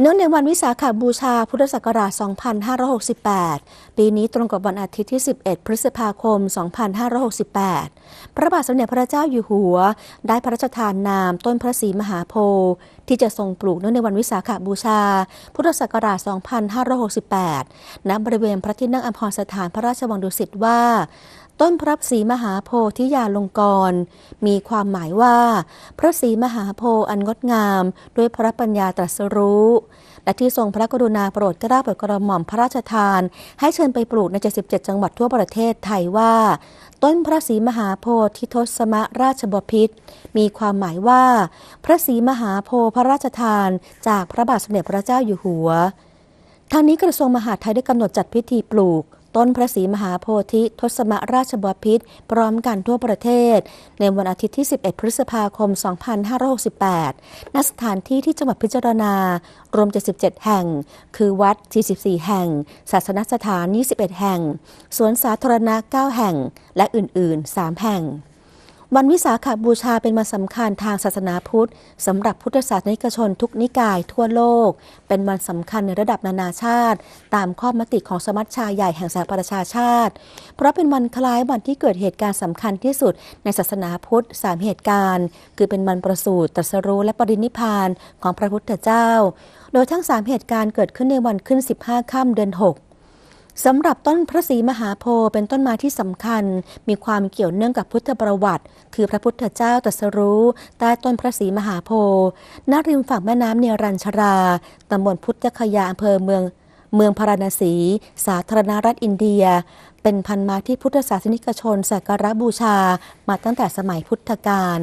เนื่องในวันวิสาขบูชาพุทธศักราช 2568 ปีนี้ตรงกับวันอาทิตย์ที่ 11 พฤษภาคม 2568 พระบาทสมเด็จพระเจ้าอยู่หัว ได้พระราชทานนามต้นพระศรีมหาโพธิ์ที่จะทรงปลูกเนื่องในวันวิสาขบูชา พุทธศักราช 2568 ณ บริเวณพระที่นั่งอัมพรสถานพระราชวังดุสิตว่า ต้นพระศรีมหาโพธิยาลงกร มีความหมายว่า พระศรีมหาโพธิ์อันงดงาม ด้วยพระปัญญาตรัสรู้ และที่ทรงพระกรุณาโปรดเกล้าโปรดกระหม่อมพระราชทาน ให้เชิญไปปลูกใน 77 จังหวัดทั่วประเทศไทยว่า ต้นพระศรีมหาโพธิทศมราชบพิษมีความหมายว่า พระศรีมหาโพธิพระราชทาน จากพระบาทสมเด็จพระเจ้าอยู่หัวทางนี้กระทรวงมหาดไทยได้กำหนดจัดพิธีปลูก ต้นพระศรีมหาโพธิทศมราชบพิษพร้อมกันทั่วประเทศ ในวันอาทิตย์ที่ 11 พฤษภาคม 2568ณสถานที่ที่จังหวัดพิจารณา รวม 77 แห่ง คือวัด 44 แห่ง ศาสนสถาน 21 แห่ง สวนสาธารณะ 9 แห่ง และอื่น ๆ 3 แห่ง วันวิสาขบูชาเป็นวันสำคัญทางศาสนาพุทธสำหรับพุทธศาสนิกชนทุกนิกายทั่วโลก เป็นวันสำคัญในระดับนานาชาติ ตามข้อมติของสมัชชาใหญ่แห่งสหประชาชาติ เพราะเป็นวันคล้ายวันที่เกิดเหตุการณ์สำคัญที่สุดในศาสนาพุทธสามเหตุการณ์ คือเป็นวันประสูติตรัสรู้และปรินิพพานของพระพุทธเจ้า โดยทั้งสามเหตุการณ์เกิดขึ้นในวันขึ้น 15 ค่ำเดือน 6 สำหรับต้นพระศรีมหาโพธิ์เป็นต้นไม้ที่สำคัญ มีความเกี่ยวเนื่องกับพุทธประวัติ คือพระพุทธเจ้าตรัสรู้ใต้ต้นพระศรีมหาโพธิ์ณริมฝั่งแม่น้ำเนรัญชราตำบลพุทธคยาอำเภอเมือง เมืองพาราณสี สาธารณรัฐอินเดีย เป็นพันไม้ที่พุทธศาสนิกชนสักการะบูชามาตั้งแต่สมัยพุทธกาล